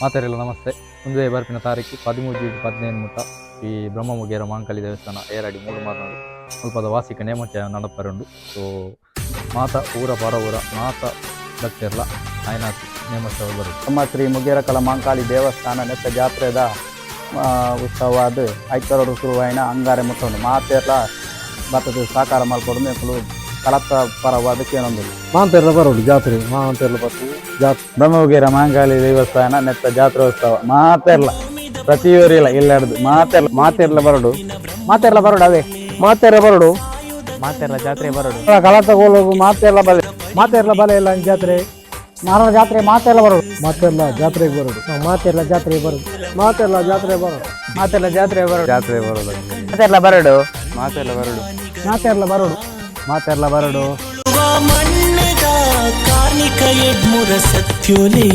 ಮಾತೆರೆಲ್ಲ ನಮಸ್ತೆ. ಮುಂದೆ ಬರ್ಪಿನ ತಾರೀಕು ಪದಿಮೂರು ಜೂನ್ ಪದಿನೈದು ಮುಟ್ಟ ಈ ಬ್ರಹ್ಮಮುಗೇರ ಮಾಂಕಲಿ ದೇವಸ್ಥಾನ ಏರಾಡಿ ಮೂರು ಮಾತನಾಡಿ ಸ್ವಲ್ಪದ ವಾಸಿಕ ನೇಮಚ ನಡಪರುಂಡು ಸೊ ಮಾತ ಊರ ಪರ ಊರ ಮಾತ ಭಕ್ತಿರ್ಲ ಆಯ್ನಾತಿ ನೇಮಚ ಬರುತ್ತೆ ನಮ್ಮ ಶ್ರೀ ಮುಗೇರ ಕಲ ಮಾಂಕಾಳಿ ದೇವಸ್ಥಾನ ನೆತ್ತ ಜಾತ್ರೆದ ಆ, ಉತ್ಸವ ಅದು ಐತರೋಡು ಶುರುವಾಯಿನ ಅಂಗಾರೆ ಮುಟ್ಟೊಂದು ಮಾತೆಲ್ಲ ಬರ್ತದೆ ಸಾಕಾರ ಮಾಡಿಕೊಡೋದು ಕಲತ್ತ ಪರವಾದಕ್ಕೆ ಏನೊಂದು ಬರೋದು ಬರೋಡು ಜಾತ್ರೆ ಮಾಂತೆರ್ಲ ಬರ್ತದೆ. ಜಾತ್ರೆ ಬ್ರಹ್ಮಗಿರ ಮಾಂಕಾಳಿ ದೇವಸ್ಥಾನ ನೆತ್ತ ಜಾತ್ರೆ ಉತ್ಸವ ಮಾತೆರ್ಲ ಇಲ್ಲ ಹಿಡ್ದು ಮಾತೆರ್ಲ ಮಾತೆರ್ಲ ಬರಡು ಮಾತೆರ್ಲ ಬರಡು ಅದೇ ಮಾತೆರ್ಲ ಬರಡು ಮಾತೆರ್ಲ ಜಾತ್ರೆ ಬರಡು ಕಲತ ತಗೋಲು ಮಾತೆರ್ಲ ಬಲೆ ಮಾತೆರ್ಲ ಬಲೆ ಇಲ್ಲ ಜಾತ್ರೆ ಮಾರನ ಜಾತ್ರೆ ಮಾತೆರ್ಲ ಬರಡು ಮಾತೆರ್ಲ ಜಾತ್ರೆಗೆ ಬರಡು ಮಾತೆರ್ಲ ಜಾತ್ರೆಗೆ ಬರೋದು ಮಾತೆರ್ಲ ಜಾತ್ರೆ ಬರಡು ಮಾತೆರ್ಲ ಜಾತ್ರೆ ಬರಡು ಜಾತ್ರೆ ಬರೋದು ಮಾತೆರ್ಲ ಬರಡು ಮಾತೆರ್ಲ ಬರಡು ಮಾತೆರ್ಲ ಬರಡು ಮಾತೆರ್ಲ ಬರೋಡು యజ్ముర సత్యులే